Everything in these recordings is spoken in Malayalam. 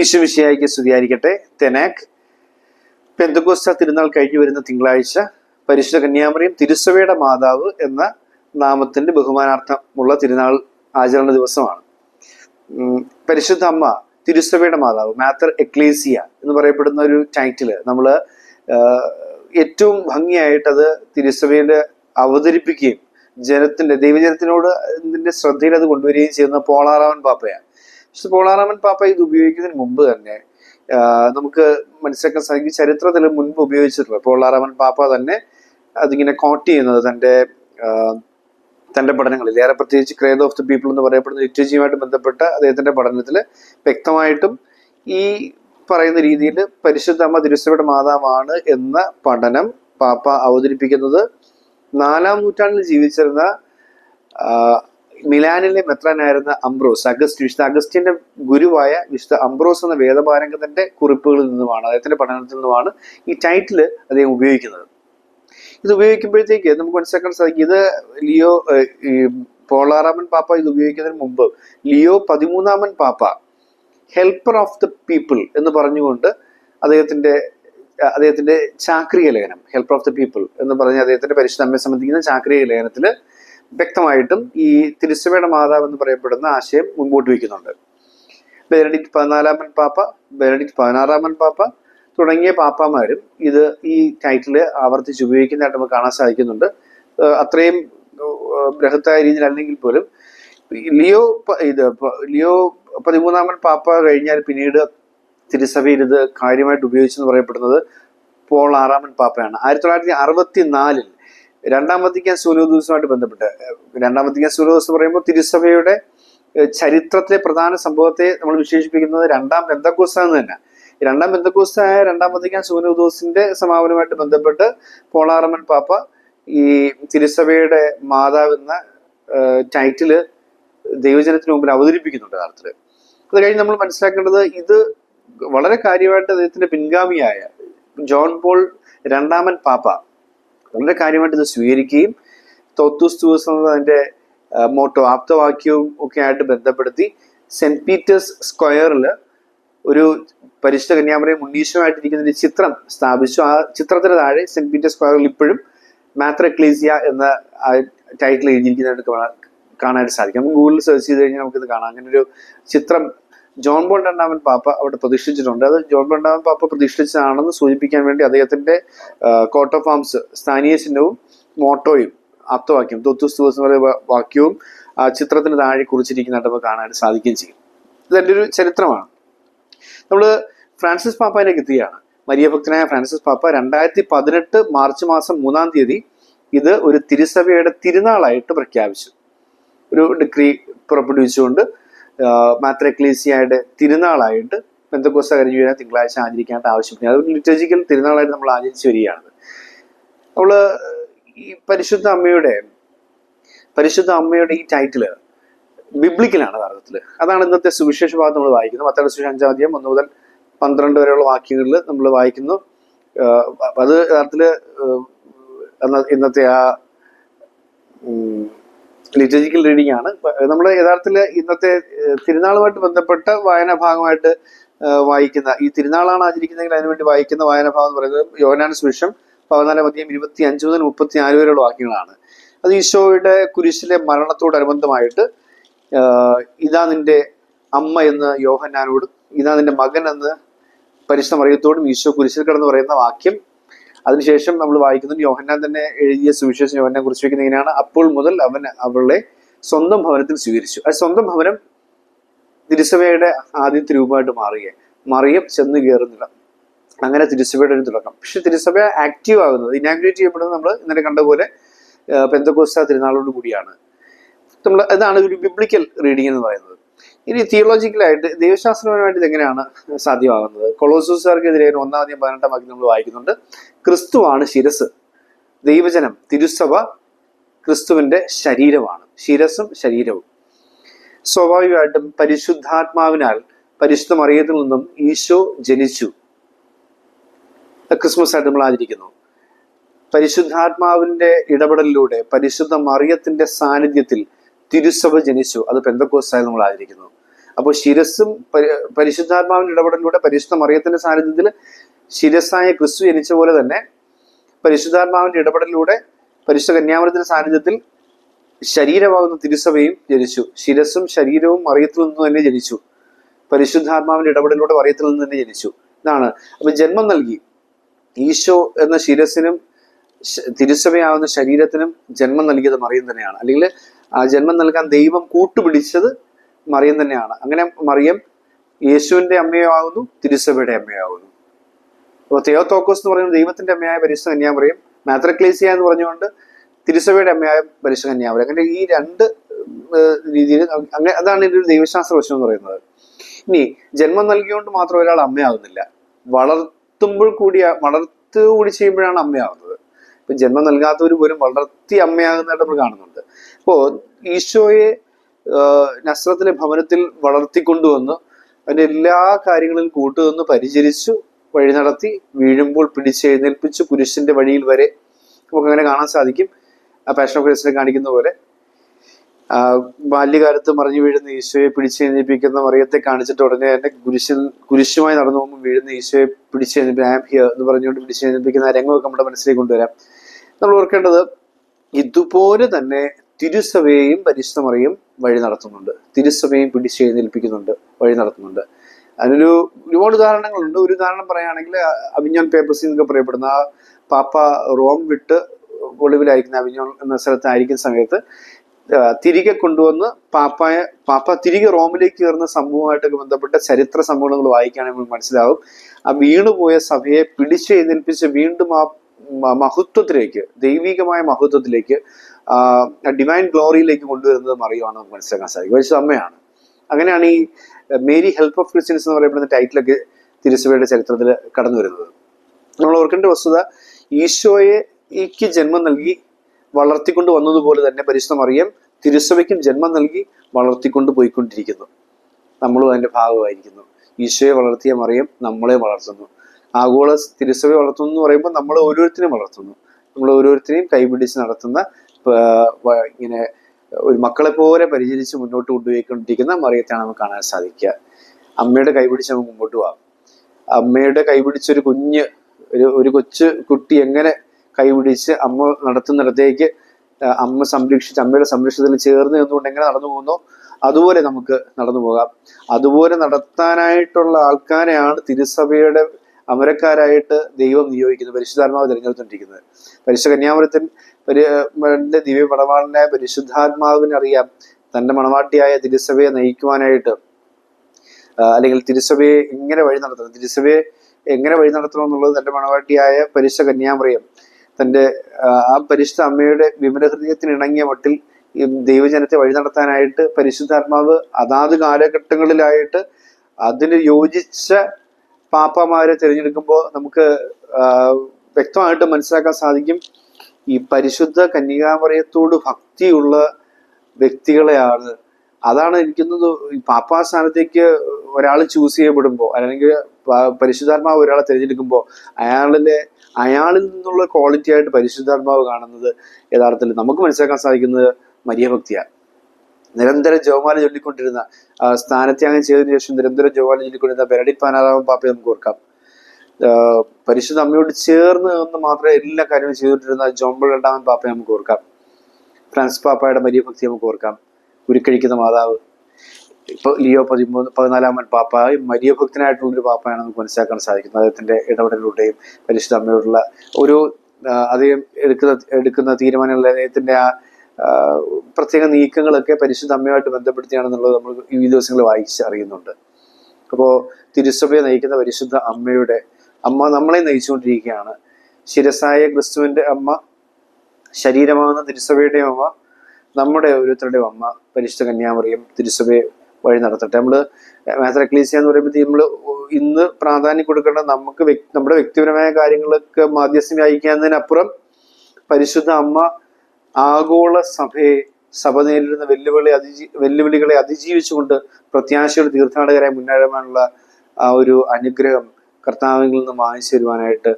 ഈശുവിശിയായിക്ക് സ്തുതിയായിരിക്കട്ടെ. തെനാക് പെന്തകോസ്ത തിരുനാൾ കഴിഞ്ഞു വരുന്ന തിങ്കളാഴ്ച പരിശുദ്ധ കന്യാമറിയും തിരുസഭയുടെ മാതാവ് എന്ന നാമത്തിന്റെ ബഹുമാനാർത്ഥമുള്ള തിരുനാൾ ആചരണ ദിവസമാണ്. പരിശുദ്ധ അമ്മ തിരുസഭയുടെ മാതാവ് മാത്തർ എക്ലേസിയ എന്ന് പറയപ്പെടുന്ന ഒരു ടൈറ്റിൽ നമ്മൾ ഏറ്റവും ഭംഗിയായിട്ട് അത് തിരുസഭയിൽ അവതരിപ്പിക്കുകയും ജനത്തിന്റെ ദൈവജനത്തിനോട് ഇതിന്റെ ശ്രദ്ധയിൽ അത് കൊണ്ടുവരികയും ചെയ്യുന്ന പോളാറാമൻ പാപ്പയാണ്. പക്ഷെ പോളാറാമൻ പാപ്പ ഇത് ഉപയോഗിക്കുന്നതിന് മുമ്പ് തന്നെ നമുക്ക് മനസ്സിലാക്കാൻ സാധിക്കും ചരിത്രത്തിൽ മുൻപ് ഉപയോഗിച്ചിട്ടുള്ള പോളാറാമൻ പാപ്പ തന്നെ അതിങ്ങനെ കോട്ട് ചെയ്യുന്നത് തന്റെ തന്റെ പഠനങ്ങളിൽ. ഏറെ പ്രത്യേകിച്ച് ക്രേഡ് ഓഫ് ദി പീപ്പിൾ എന്ന് പറയപ്പെടുന്ന ലിറ്ററേച്ചറുമായിട്ട് ബന്ധപ്പെട്ട അദ്ദേഹത്തിന്റെ പഠനത്തിൽ വ്യക്തമായിട്ടും ഈ പറയുന്ന രീതിയിൽ പരിശുദ്ധ അമ്മ തിരുസഭയുടെ മാതാവാണ് എന്ന പഠനം പാപ്പ അവതരിപ്പിക്കുന്നത്. നാലാം നൂറ്റാണ്ടിൽ ജീവിച്ചിരുന്ന മിലാനിലെ മെത്രാനായിരുന്ന അംബ്രോസ് അഗസ്റ്റ് വിശുദ്ധ അഗസ്റ്റിന്റെ ഗുരുവായ വിശുദ്ധ അംബ്രോസ് എന്ന വേദപാരംഗത്തിന്റെ കുറിപ്പുകളിൽ നിന്നുമാണ് അദ്ദേഹത്തിന്റെ പഠനത്തിൽ നിന്നുമാണ് ഈ ടൈറ്റിൽ അദ്ദേഹം ഉപയോഗിക്കുന്നത്. ഇത് ഉപയോഗിക്കുമ്പോഴത്തേക്ക് നമുക്ക് മനസ്സിലാക്കാൻ സാധിക്കും ഇത് ലിയോ പോളാറാമൻ പാപ്പ ഇത് ഉപയോഗിക്കുന്നതിന് മുമ്പ് ലിയോ പതിമൂന്നാമൻ പാപ്പ ഹെൽപ്പർ ഓഫ് ദ പീപ്പിൾ എന്ന് പറഞ്ഞുകൊണ്ട് അദ്ദേഹത്തിന്റെ അദ്ദേഹത്തിന്റെ ചാക്രിക ലേഖനം ഹെൽപ്പർ ഓഫ് ദ പീപ്പിൾ എന്ന് പറഞ്ഞ് അദ്ദേഹത്തിന്റെ പരിശുദ്ധ അമ്മയെ സംബന്ധിക്കുന്ന ചാക്രിക ലേഖനത്തിൽ വ്യക്തമായിട്ടും ഈ തിരുസഭയുടെ മാതാവ് എന്ന് പറയപ്പെടുന്ന ആശയം മുൻപോട്ട് വയ്ക്കുന്നുണ്ട്. ബെനഡിക്ട് പതിനാലാമൻ പാപ്പ ബെനഡിക്ട് പതിനാറാമൻ പാപ്പ തുടങ്ങിയ പാപ്പാമാരും ഇത് ഈ ടൈറ്റിൽ ആവർത്തിച്ച് ഉപയോഗിക്കുന്നതായിട്ട് നമുക്ക് കാണാൻ സാധിക്കുന്നുണ്ട്. അത്രയും ബൃഹത്തായ രീതിയിൽ അല്ലെങ്കിൽ പോലും ലിയോ ഇത് ലിയോ പതിമൂന്നാമൻ പാപ്പ കഴിഞ്ഞാൽ പിന്നീട് തിരുസഭയിൽ ഇത് കാര്യമായിട്ട് ഉപയോഗിച്ചെന്ന് പറയപ്പെടുന്നത് പോൾ ആറാമൻ പാപ്പയാണ്. ആയിരത്തി തൊള്ളായിരത്തി അറുപത്തി നാലിൽ രണ്ടാം വത്തിക്കാൻ സൂര്യോദിവസമായിട്ട് ബന്ധപ്പെട്ട് രണ്ടാം വത്തിക്കാൻ സൂര്യോദിവസം പറയുമ്പോൾ തിരുസഭയുടെ ചരിത്രത്തിലെ പ്രധാന സംഭവത്തെ നമ്മൾ വിശേഷിപ്പിക്കുന്നത് രണ്ടാം ബന്ധക്കോസ്ത എന്ന് തന്നെ രണ്ടാം ബന്ധക്കോസ്തായ രണ്ടാം വത്തിക്കാൻ സൂര്യോദിവസിന്റെ സമാപനമായിട്ട് ബന്ധപ്പെട്ട് പോളാറമൻ പാപ്പ ഈ തിരുസഭയുടെ മാതാവ് എന്ന ഏഹ് ടൈറ്റിൽ ദൈവജനത്തിന് മുമ്പിൽ അവതരിപ്പിക്കുന്നുണ്ട് യഥാർത്ഥത്തിൽ അത് കഴിഞ്ഞ് നമ്മൾ മനസ്സിലാക്കേണ്ടത് ഇത് വളരെ കാര്യമായിട്ട് അദ്ദേഹത്തിന്റെ പിൻഗാമിയായ ജോൺ പോൾ രണ്ടാമൻ പാപ്പ വളരെ കാര്യമായിട്ട് ഇത് സ്വീകരിക്കുകയും തോത്തൂസ് ദിവസം അതിന്റെ മോട്ടോ ആപ്തവാക്യവും ഒക്കെ ആയിട്ട് ബന്ധപ്പെടുത്തി സെന്റ് പീറ്റേഴ്സ് സ്ക്വയറിൽ ഒരു പരിശുദ്ധ കന്യാമറയും ഉണ്ണീശുമായിട്ടിരിക്കുന്ന ഒരു ചിത്രം സ്ഥാപിച്ചു. ആ ചിത്രത്തിന് താഴെ സെന്റ് പീറ്റേഴ്സ് സ്ക്വയറിൽ ഇപ്പോഴും മാത്ര ക്ലീസിയ എന്ന ടൈറ്റിൽ എഴുതിയിരിക്കുന്നതായിട്ട് കാണാനായിട്ട് സാധിക്കും. നമുക്ക് ഗൂഗിളിൽ സെർച്ച് ചെയ്ത് കഴിഞ്ഞാൽ നമുക്കിത് കാണാം. അങ്ങനെ ഒരു ചിത്രം ജോൺ ബോൾ രണ്ടാമൻ പാപ്പ അവിടെ പ്രതിഷ്ഠിച്ചിട്ടുണ്ട്. അത് ജോൺ ബോൾ രണ്ടാമൻ പാപ്പ പ്രതിഷ്ഠിച്ചതാണെന്ന് സൂചിപ്പിക്കാൻ വേണ്ടി അദ്ദേഹത്തിന്റെ കോട്ട് ഓഫ് ആംസ് സ്ഥാനീയ ചിഹ്നവും മോട്ടോയും ആപ്തവാക്യം തൊത്തുസ് ദിവസം വരെ വാക്യവും ചിത്രത്തിന് താഴെ കുറിച്ചിരിക്കുന്നതായിട്ട് നമുക്ക് കാണാനായിട്ട് സാധിക്കുകയും ചെയ്യും. ഇതെന്റെ ഒരു ചരിത്രമാണ്. നമ്മൾ ഫ്രാൻസിസ് പാപ്പയിലേക്ക് എത്തുകയാണ് മരിയഭക്തനായ ഫ്രാൻസിസ് പാപ്പ രണ്ടായിരത്തി പതിനെട്ട് മാർച്ച് മാസം മൂന്നാം തീയതി ഇത് ഒരു തിരുസഭയുടെ തിരുനാളായിട്ട് പ്രഖ്യാപിച്ചു. ഒരു ഡിഗ്രി പുറപ്പെടുവിച്ചുകൊണ്ട് മാത്രക്ലീസിയയുടെ തിരുനാളായിട്ട് ബന്ധക്കോസ കരിജീവനെ തിങ്കളാഴ്ച ആചരിക്കാനായിട്ട് ആവശ്യപ്പെടുന്നത് അത് ലിറ്റർജിക്കൽ തിരുനാളായിട്ട് നമ്മൾ ആചരിച്ചു വരികയാണ്. നമ്മൾ ഈ പരിശുദ്ധ അമ്മയുടെ പരിശുദ്ധ അമ്മയുടെ ഈ ടൈറ്റിൽ ബിബ്ലിക്കലാണ് കാരണത്തിൽ അതാണ് ഇന്നത്തെ സുവിശേഷ ഭാഗം നമ്മൾ വായിക്കുന്നത്. പത്താം സുവിശേഷം അഞ്ചാം അധ്യായം ഒന്ന് മുതൽ പന്ത്രണ്ട് വരെയുള്ള വാക്യങ്ങളിൽ നമ്മൾ വായിക്കുന്നു. അത് യഥാർത്ഥത്തിൽ ഇന്നത്തെ ആ ലിറ്റർജിക്കൽ റീഡിംഗ് ആണ്. നമ്മൾ യഥാർത്ഥത്തിൽ ഇന്നത്തെ തിരുനാളുമായിട്ട് ബന്ധപ്പെട്ട വായനാ ഭാഗമായിട്ട് വായിക്കുന്ന ഈ തിരുനാളാണ് ആചരിക്കുന്നതെങ്കിൽ അതിനുവേണ്ടി വായിക്കുന്ന വായനാ ഭാഗം എന്ന് പറയുന്നത് യോനാന സുവിശേഷം പതിനാലാം മധ്യം ഇരുപത്തി അഞ്ച് മുതൽ മുപ്പത്തി നാല് വരെയുള്ള വാക്യങ്ങളാണ്. അത് ഈശോയുടെ കുരിശിലെ മരണത്തോടനുബന്ധമായിട്ട് ഇതാ നിന്റെ അമ്മ എന്ന് യോഹന്നാനോടും ഇതാ നിന്റെ മകൻ എന്ന് പരിശുദ്ധ മറിയത്തോടും ഈശോ കുരിശിൽ കിടന്ന് പറയുന്ന വാക്യം അതിനുശേഷം നമ്മൾ വായിക്കുന്നത് യോഹന്നാൻ തന്നെ എഴുതിയ സുവിശേഷം യോഹന്നാൻ കുറിച്ച് വെക്കുന്ന ഇങ്ങനെയാണ്. അപ്പോൾ മുതൽ അവൻ അവളെ സ്വന്തം ഭവനത്തിൽ സ്വീകരിച്ചു. ആ സ്വന്തം ഭവനം തിരുസഭയുടെ ആദ്യത്തെ രൂപമായിട്ട് മാറുകയെ മറിയം ചെന്ന് കയറുന്നില്ല. അങ്ങനെ തിരുസഭയുടെ ഒരു തുടക്കം. പക്ഷെ തിരുസഭ ആക്റ്റീവ് ആകുന്നത് ഇനാഗ്രേറ്റ് ചെയ്യപ്പെടുന്നത് നമ്മൾ ഇന്നലെ കണ്ട പോലെ പെന്തക്കോസ്ത തിരുനാളോട് കൂടിയാണ്. നമ്മൾ ഇതാണ് ഒരു ബിബ്ലിക്കൽ റീഡിംഗ് എന്ന് പറയുന്നത്. ഇനി തിയോളജിക്കലായിട്ട് ദൈവശാസ്ത്രപരമായിട്ട് ഇതെങ്ങനെയാണ് സാധ്യമാകുന്നത്? ഒന്നാം അധികം പതിനെട്ടാം വാക്യം നമ്മൾ വായിക്കുന്നുണ്ട്. ക്രിസ്തുവാണ് ശിരസ്. ദൈവജനം തിരുസഭ ക്രിസ്തുവിന്റെ ശരീരമാണ്. ശിരസും ശരീരവും. സ്വാഭാവികമായിട്ടും പരിശുദ്ധാത്മാവിനാൽ പരിശുദ്ധ മറിയത്തിൽ നിന്നും ഈശോ ജനിച്ചു. ക്രിസ്മസ് ആയിട്ട് നമ്മൾ ആചരിക്കുന്നു. പരിശുദ്ധാത്മാവിന്റെ ഇടപെടലിലൂടെ പരിശുദ്ധ മറിയത്തിന്റെ സാന്നിധ്യത്തിൽ തിരുസഭ ജനിച്ചു. അത് പെന്തക്കോസ്തായി നമ്മൾ ആചരിക്കുന്നു. അപ്പോൾ ശിരസ്സും പരി- പരിശുദ്ധാത്മാവിന്റെ ഇടപെടലിലൂടെ പരിശുദ്ധ മറിയത്തിന്റെ സാന്നിധ്യത്തിൽ ശിരസ്സായ ക്രിസ്തു ജനിച്ച പോലെ തന്നെ പരിശുദ്ധാത്മാവിന്റെ ഇടപെടലിലൂടെ പരിശുദ്ധ കന്യാമൃത്തിന്റെ സാന്നിധ്യത്തിൽ ശരീരമാകുന്ന തിരുസഭയും ജനിച്ചു. ശിരസ്സും ശരീരവും മറിയത്തിൽ നിന്ന് തന്നെ ജനിച്ചു. പരിശുദ്ധാത്മാവിന്റെ ഇടപെടലിലൂടെ മറിയത്തിൽ നിന്ന് തന്നെ ജനിച്ചു. ഇതാണ്. അപ്പൊ ജന്മം നൽകി. ഈശോ എന്ന ശിരസിനും തിരുസഭയാവുന്ന ശരീരത്തിനും ജന്മം നൽകിയത് മറിയം തന്നെയാണ്. അല്ലെങ്കിൽ ആ ജന്മം നൽകാൻ ദൈവം കൂട്ടുപിടിച്ചത് മറിയം തന്നെയാണ്. അങ്ങനെ മറിയം യേശുവിന്റെ അമ്മയോ ആകുന്നു തിരുസഭയുടെ അമ്മയാകുന്നു അപ്പോൾ തിയോത്തോക്കോസ് എന്ന് പറയുന്നത് ദൈവത്തിന്റെ അമ്മയായ പരിശുദ്ധ കന്യാമറിയം മാത്രക്ലേസിയ എന്ന് പറഞ്ഞുകൊണ്ട് തിരുസഭയുടെ അമ്മയായ പരിശുദ്ധ കന്യാമറിയം. അങ്ങനെ ഈ രണ്ട് രീതിയിൽ അങ്ങനെ അതാണ് ഇതിന്റെ ഒരു ദൈവശാസ്ത്ര വശം എന്ന് പറയുന്നത്. ഇനി ജന്മം നൽകിയോണ്ട് മാത്രം ഒരാൾ അമ്മയാകുന്നില്ല വളർത്തുമ്പോൾ കൂടി വളർത്തു കൂടി ചെയ്യുമ്പോഴാണ് അമ്മയാവുന്നത്. ഇപ്പൊ ജന്മം നൽകാത്തവർ പോലും വളർത്തി അമ്മയാകുന്നതായിട്ട് നമ്മൾ കാണുന്നുണ്ട്. അപ്പോ ഈശോയെ നസ്രത്തിലെ ഭവനത്തിൽ വളർത്തിക്കൊണ്ടുവന്ന് അതിന്റെ എല്ലാ കാര്യങ്ങളിലും കൂട്ടുനിന്ന് പരിചരിച്ചു വഴി നടത്തി വീഴുമ്പോൾ പിടിച്ചെഴുന്നേൽപ്പിച്ചു കുരിശിന്റെ വഴിയിൽ വരെ നമുക്ക് അങ്ങനെ കാണാൻ സാധിക്കും. ആ പാഷൻ ഓഫ് ക്രൈസ്റ്റിനെ കാണിക്കുന്ന പോലെ. ബാല്യകാലത്ത് മറിഞ്ഞു വീഴുന്ന ഈശോയെ പിടിച്ചെഴുന്നേൽപ്പിക്കുന്ന മറിയത്തെ കാണിച്ചിട്ട് ഉടനെ തന്നെ കുരിശിൽ കുരിശുമായി നടന്നു പോകുമ്പോൾ വീഴുന്ന ഈശോയെ പിടിച്ചെഴുന്നേൽപ്പിക്കുക ആം ഹിയർ എന്ന് പറഞ്ഞുകൊണ്ട് പിടിച്ചെഴുന്നേൽപ്പിക്കുന്ന രംഗമൊക്കെ നമ്മുടെ മനസ്സിലേക്ക് കൊണ്ടുവരാം. നമ്മൾ ഓർക്കേണ്ടത് ഇതുപോലെ തന്നെ തിരുസഭയെയും പരിശുദ്ധ മറിയം വഴി നടത്തുന്നുണ്ട്. തിരുസഭയും പിടിച്ചെഴുന്നേൽപ്പിക്കുന്നുണ്ട് വഴി നടത്തുന്നുണ്ട്. അതിനൊരു ഒരുപാട് ഉദാഹരണങ്ങളുണ്ട്. ഒരു ഉദാഹരണം പറയുകയാണെങ്കിൽ അവിഞ്ഞോൺ പേപ്പേഴ്സ് എന്നൊക്കെ പറയപ്പെടുന്ന ആ പാപ്പ റോം വിട്ട് ഒളിവിലായിരിക്കുന്ന അവിഞ്ഞോൺ എന്ന സ്ഥലത്തായിരിക്കുന്ന സമയത്ത് തിരികെ കൊണ്ടുവന്ന് പാപ്പായ പാപ്പ തിരികെ റോമിലേക്ക് കയറുന്ന സംഭവമായിട്ടൊക്കെ ബന്ധപ്പെട്ട ചരിത്ര സംഭവങ്ങൾ വായിക്കുകയാണെങ്കിൽ മനസ്സിലാവും. ആ വീണുപോയ സഭയെ പിടിച്ചെഴുന്നേൽപ്പിച്ച് വീണ്ടും ആ മഹത്വത്തിലേക്ക് ദൈവികമായ മഹത്വത്തിലേക്ക് ഡിവൈൻ ഗ്ലോറിയിലേക്ക് കൊണ്ടുവരുന്നത് മറിയുവാണ് നമുക്ക് മനസ്സിലാക്കാൻ സാധിക്കും. പരിശുദ്ധ അമ്മയാണ്. അങ്ങനെയാണ് ഈ മേരി ഹെൽപ്പ് ഓഫ് ക്രിസ്ത്യൻസ് എന്ന് പറയപ്പെടുന്ന ടൈറ്റിലൊക്കെ തിരുസഭയുടെ ചരിത്രത്തിൽ കടന്നു വരുന്നത്. നമ്മൾ ഓർക്കേണ്ട വസ്തുത ഈശോയെ ഈക്ക് ജന്മം നൽകി വളർത്തിക്കൊണ്ട് വന്നതുപോലെ തന്നെ പരിശുദ്ധമറിയം തിരുസഭയ്ക്കും ജന്മം നൽകി വളർത്തിക്കൊണ്ട് പോയിക്കൊണ്ടിരിക്കുന്നു. നമ്മളും അതിന്റെ ഭാഗമായിരിക്കുന്നു. ഈശോയെ വളർത്തിയ മറിയം നമ്മളെ വളർത്തുന്നു. ആഗോള തിരുസഭ വളർത്തുന്നു എന്ന് പറയുമ്പോൾ നമ്മൾ ഓരോരുത്തരെയും വളർത്തുന്നു. നമ്മൾ ഓരോരുത്തരെയും കൈപിടിച്ച് നടത്തുന്ന ഇങ്ങനെ ഒരു മക്കളെ പോലെ പരിചരിച്ച് മുന്നോട്ട് കൊണ്ടുപോയിക്കൊണ്ടിരിക്കുന്ന മറിയത്തെയാണ് നമുക്ക് കാണാൻ സാധിക്കുക. അമ്മയുടെ കൈപിടിച്ച് നമുക്ക് മുമ്പോട്ട് പോകാം അമ്മയുടെ കൈപിടിച്ചൊരു കുഞ്ഞ് ഒരു ഒരു കൊച്ചു കുട്ടി എങ്ങനെ കൈപിടിച്ച് അമ്മ നടത്തുന്നിടത്തേക്ക് അമ്മ സംരക്ഷിച്ച് അമ്മയുടെ സംരക്ഷണത്തിൽ ചേർന്ന് നിന്നുകൊണ്ട് എങ്ങനെ നടന്നു പോകുന്നോ അതുപോലെ നമുക്ക് നടന്നു പോകാം. അതുപോലെ നടത്താനായിട്ടുള്ള ആൾക്കാരെയാണ് തിരുസഭയുടെ അമരക്കാരായിട്ട് ദൈവം നിയോഗിക്കുന്നത് പരിശുദ്ധാത്മാവ് തിരഞ്ഞെടുത്തോണ്ടിരിക്കുന്നത് പരിശുദ്ധ കന്യാമരത്തിൽ ദിവ്യ മണവാളനായ പരിശുദ്ധാത്മാവിനെ അറിയാം തന്റെ മണവാട്ടിയായ തിരുസഭയെ നയിക്കുവാനായിട്ട്. അല്ലെങ്കിൽ തിരുസഭയെ എങ്ങനെ വഴി നടത്തണം? തിരുസഭയെ എങ്ങനെ വഴി നടത്തണം എന്നുള്ളത് തന്റെ മണവാട്ടിയായ പരിശ കന്യാമറിയം. തന്റെ ആ, പരിശുദ്ധ അമ്മയുടെ വിമല ഹൃദയത്തിന് ഇണങ്ങിയ മട്ടിൽ ദൈവജനത്തെ വഴി നടത്താനായിട്ട് പരിശുദ്ധാത്മാവ് അതാത് കാലഘട്ടങ്ങളിലായിട്ട് അതിന് യോജിച്ച പാപ്പമാരെ തിരഞ്ഞെടുക്കുമ്പോൾ നമുക്ക് വ്യക്തമായിട്ട് മനസ്സിലാക്കാൻ സാധിക്കും. ഈ പരിശുദ്ധ കന്യകാമറിയത്തോട് ഭക്തിയുള്ള വ്യക്തികളെയാണ്. അതാണ് എനിക്കുന്നത് ഈ പാപ്പാ സ്ഥാനത്തേക്ക് ഒരാൾ ചൂസ് ചെയ്യപ്പെടുമ്പോൾ അല്ലെങ്കിൽ പരിശുദ്ധാത്മാവ് ഒരാളെ തിരഞ്ഞെടുക്കുമ്പോൾ അയാളിലെ അയാളിൽ നിന്നുള്ള ക്വാളിറ്റി ആയിട്ട് പരിശുദ്ധാത്മാവ് കാണുന്നത് യഥാർത്ഥത്തിൽ നമുക്ക് മനസ്സിലാക്കാൻ സാധിക്കുന്നത് മരിയ ഭക്തിയാണ് നിരന്തരം ജോമാല ചൊല്ലിക്കൊണ്ടിരുന്ന സ്ഥാനത്യാഗം ചെയ്തതിനു ശേഷം നിരന്തരം ജോമാല ചൊല്ലിക്കൊണ്ടിരുന്ന ബെനഡിക് പാനാറാമൻ പാപ്പയെ നമുക്ക് ഓർക്കാം. പരിശുദ്ധ അമ്മയോട് ചേർന്ന് നിന്ന് മാത്രമേ എല്ലാ കാര്യവും ചെയ്തിട്ടിരുന്ന ജോംബൾ രണ്ടാമൻ പാപ്പയെ നമുക്ക് ഓർക്കാം. ഫ്രാൻസ് പാപ്പയുടെ മരിയ ഭക്തി നമുക്ക് ഓർക്കാം. ഉരുക്കഴിക്കുന്ന മാതാവ്. ഇപ്പൊ ലിയോ പതിമൂന്ന് പതിനാലാമൻ പാപ്പ മരിയ ഭക്തനായിട്ടുള്ള ഒരു പാപ്പയാണ് നമുക്ക് മനസ്സിലാക്കാൻ സാധിക്കുന്നത്. അദ്ദേഹത്തിന്റെ ഇടപെടലിലൂടെയും പരിശുദ്ധ അമ്മയോടുള്ള ഒരു അദ്ദേഹം എടുക്കുന്ന എടുക്കുന്ന തീരുമാനങ്ങളിൽ അദ്ദേഹത്തിന്റെ ആ, പ്രത്യേക നീക്കങ്ങളൊക്കെ പരിശുദ്ധ അമ്മയുമായിട്ട് ബന്ധപ്പെടുത്തിയാണെന്നുള്ളത് നമ്മൾ ഈ ദിവസങ്ങളിൽ വായിച്ച് അറിയുന്നുണ്ട് അപ്പോൾ തിരുസഭയെ നയിക്കുന്ന പരിശുദ്ധ അമ്മയുടെ അമ്മ നമ്മളെ നയിച്ചുകൊണ്ടിരിക്കുകയാണ്. ശിരസായ ക്രിസ്തുവിന്റെ അമ്മ ശരീരമാകുന്ന തിരുസഭയുടെ അമ്മ നമ്മുടെ ഓരോരുത്തരുടെയും അമ്മ പരിശുദ്ധ കന്യാമറിയം തിരുസഭയെ വഴി നടത്തട്ടെ. നമ്മൾ മാത്ര എക്ലീസിയ എന്ന് പറയുമ്പോൾ നമ്മൾ ഇന്ന് പ്രാധാന്യം കൊടുക്കേണ്ട നമുക്ക് നമ്മുടെ വ്യക്തിപരമായ കാര്യങ്ങളൊക്കെ മാധ്യസ്ഥം വഹിക്കുന്നതിനപ്പുറം പരിശുദ്ധ അമ്മ ആഗോള സഭയെ സഭ നേരിടുന്ന വെല്ലുവിളി അതിജീ വെല്ലുവിളികളെ അതിജീവിച്ചുകൊണ്ട് പ്രത്യാശയുടെ തീർത്ഥാടകരായി മുന്നേറാനുള്ള ആ ഒരു അനുഗ്രഹം കർത്താവിൽ നിന്ന് വാങ്ങിച്ചു തരുവാനായിട്ട്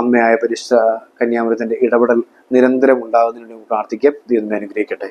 അമ്മയായ പരിശുദ്ധ കന്യാമൃതന്റെ ഇടപെടൽ നിരന്തരം ഉണ്ടാകുന്നതിന് വേണ്ടി പ്രാർത്ഥിക്കാം. ദൈവം അനുഗ്രഹിക്കട്ടെ.